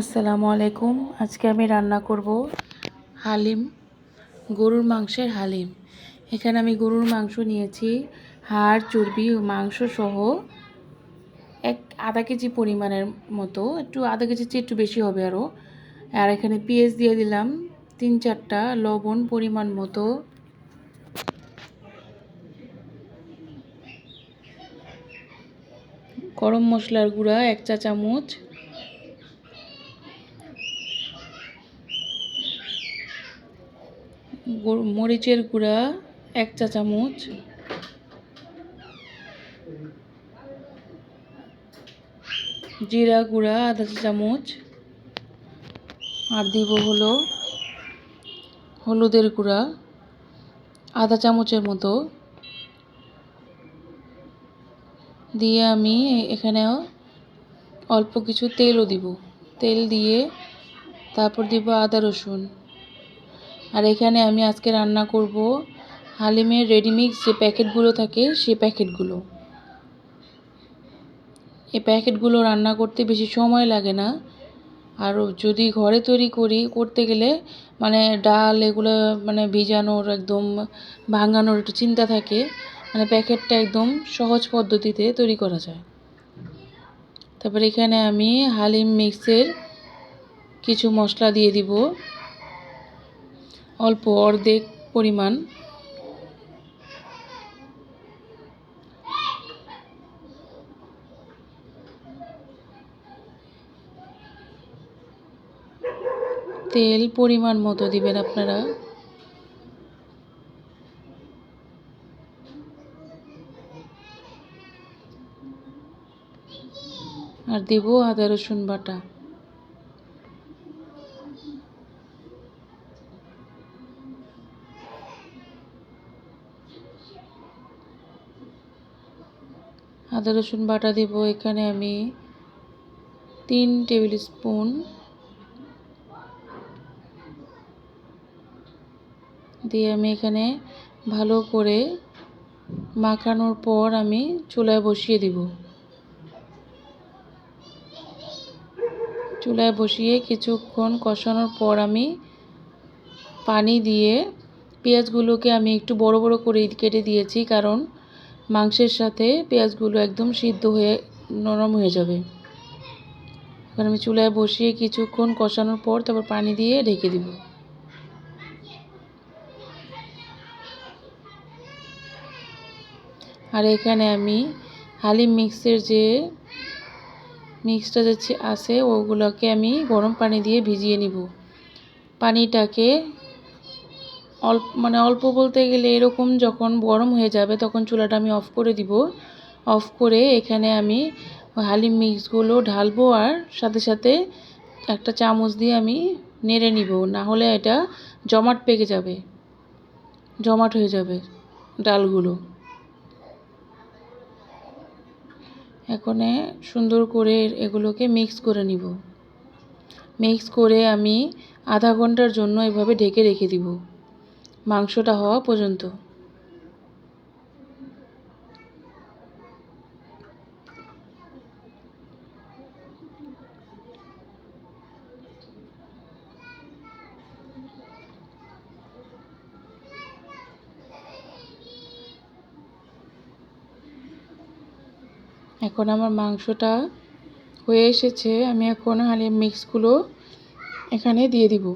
আসসালামু আলাইকুম। আজকে আমি রান্না করব হালিম, গরুর মাংসের হালিম। এখানে আমি গরুর মাংস নিয়েছি, হাড়, চর্বি মাংস সহ এক আধা কেজি পরিমাণের মতো। একটু আধা কেজির চেয়ে একটু বেশি হবে আরও আর এখানে পেঁয়াজ দিয়ে দিলাম তিন চারটা লবণ পরিমাণ মতো। গরম মশলার গুঁড়া এক চা চামচ। মরিচের গুঁড়া, এক চা চামচ। জিরা গুঁড়া, আধা চা চামচ। আর দিব হলো হলুদের গুঁড়া, আধা চামচের মতো। দিয়ে আমি এখানে অল্প কিছু তেলও দিব। তেল দিয়ে তারপর দিব আদা রসুন। আর এখানে আমি আজকে রান্না করব হালিমের রেডিমিক্স যে প্যাকেটগুলো থাকে সেই প্যাকেটগুলো। এই প্যাকেটগুলো রান্না করতে বেশি সময় লাগে না। আর যদি ঘরে তৈরি করি, করতে গেলে মানে ডাল এগুলো মানে ভিজানোর একদম ভাঙানোর একটু চিন্তা থাকে মানে প্যাকেটটা একদম সহজ পদ্ধতিতে তৈরি করা যায়। তারপরে এখানে আমি হালিম মিক্সের কিছু মশলা দিয়ে দিব। অল্প অর্ধেক পরিমাণ। তেল পরিমাণ মতো দিবেন আপনারা। আর দিব আদা রসুন বাটা। আদা, রসুন বাটা দিব। এখানে আমি তিন টেবিল স্পুন দিয়ে আমি এখানে ভালো করে মাখানোর পর আমি চুলায় বসিয়ে দিব। চুলায় বসিয়ে কিছুক্ষণ কষানোর পর আমি পানি দিয়ে পেঁয়াজগুলোকে আমি একটু বড় বড় করে কেটে দিয়েছি, কারণ মাংসের সাথে পেঁয়াজগুলো একদম সিদ্ধ হয়ে নরম হয়ে যাবে। এবার আমি চুলায় বসিয়ে কিছুক্ষণ কষানোর পর তারপর পানি দিয়ে ঢেকে দিব। আর এখানে আমি হালিম মিক্সের যে মিক্সটা যাচ্ছে আছে, ওগুলোকে আমি গরম পানি দিয়ে ভিজিয়ে নিব। পানিটাকে অল্প মানে অল্প বলতে গেলে এরকম যখন গরম হয়ে যাবে তখন চুলাটা আমি অফ করে দিব। অফ করে এখানে আমি হালিম মিক্সগুলো ঢালবো আর সাথে সাথে একটা চামচ দিয়ে আমি নেড়ে নিব। না হলে এটা জমাট পেকে যাবে। জমাট হয়ে যাবে ডালগুলো। এখানে সুন্দর করে এগুলোকে মিক্স করে নিব। মিক্স করে আমি আধা ঘণ্টার জন্য এভাবে ঢেকে রেখে দিব। মাংসটা হওয়া পর্যন্ত। এখন আমার মাংসটা হয়ে এসেছে, আমি এখন হালিম মিক্সগুলো এখানে দিয়ে দিব।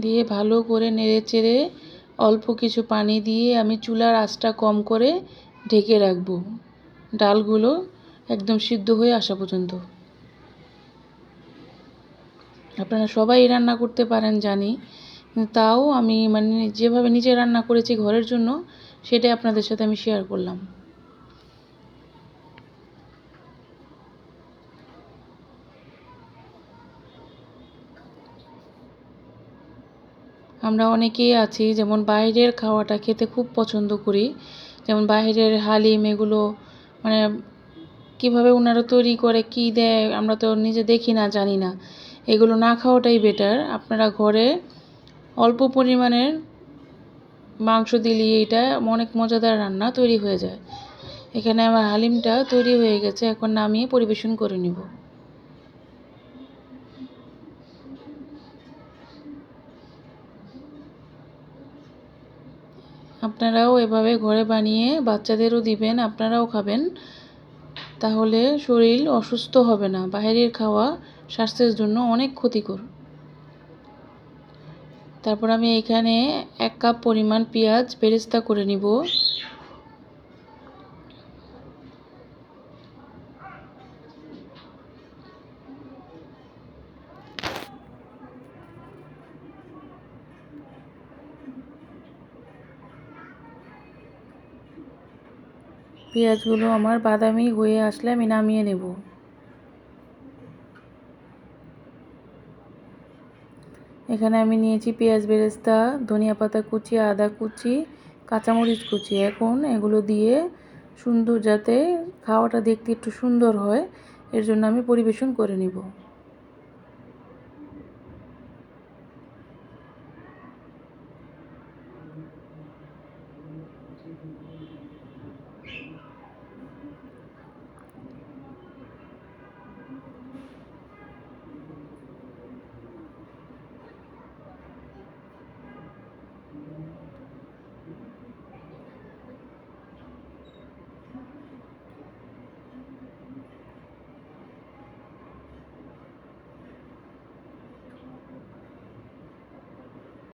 দিয়ে ভালো করে নেড়ে চেড়ে অল্প কিছু পানি দিয়ে আমি চুলার আঁচটা কম করে ঢেকে রাখব। ডালগুলো একদম সিদ্ধ হয়ে আসা পর্যন্ত। আপনারা সবাই রান্না করতে পারেন, জানি। তাও আমি মানে যেভাবে নিজে রান্না করেছি ঘরের জন্য, সেটাই আপনাদের সাথে আমি শেয়ার করলাম। আমরা অনেকেই আছি, যেমন বাইরের খাওয়াটা খেতে খুব পছন্দ করি। যেমন বাইরের হালিম এগুলো মানে কীভাবে ওনারা তৈরি করে, কি দেয়, আমরা তো নিজে দেখি না, জানি না। এগুলো না খাওয়াটাই বেটার আপনারা ঘরে অল্প পরিমাণের মাংস দিলে এটা অনেক মজাদার রান্না তৈরি হয়ে যায়। এখানে আমার হালিমটা তৈরি হয়ে গেছে, এখন নামিয়ে পরিবেশন করে নিব। আপনারাও এভাবে ঘরে বানিয়ে বাচ্চাদেরও দিবেন, আপনারাও খাবেন। তাহলে শরীর অসুস্থ হবে না। বাইরের খাওয়া স্বাস্থ্যের জন্য অনেক ক্ষতিকর। তারপর আমি এখানে এক কাপ পরিমাণ পেঁয়াজ বেরেস্তা করে নিব। পেঁয়াজগুলো আমার বাদামি হয়ে আসলে আমি নামিয়ে নেব। এখানে আমি নিয়েছি পেঁয়াজ বেরেস্তা, ধনিয়া পাতা কুচি, আদা কুচি, কাঁচামরিচ কুচি। এখন এগুলো দিয়ে সুন্দর যাতে খাওয়াটা দেখতে একটু সুন্দর হয়, এর জন্য আমি পরিবেশন করে নিব।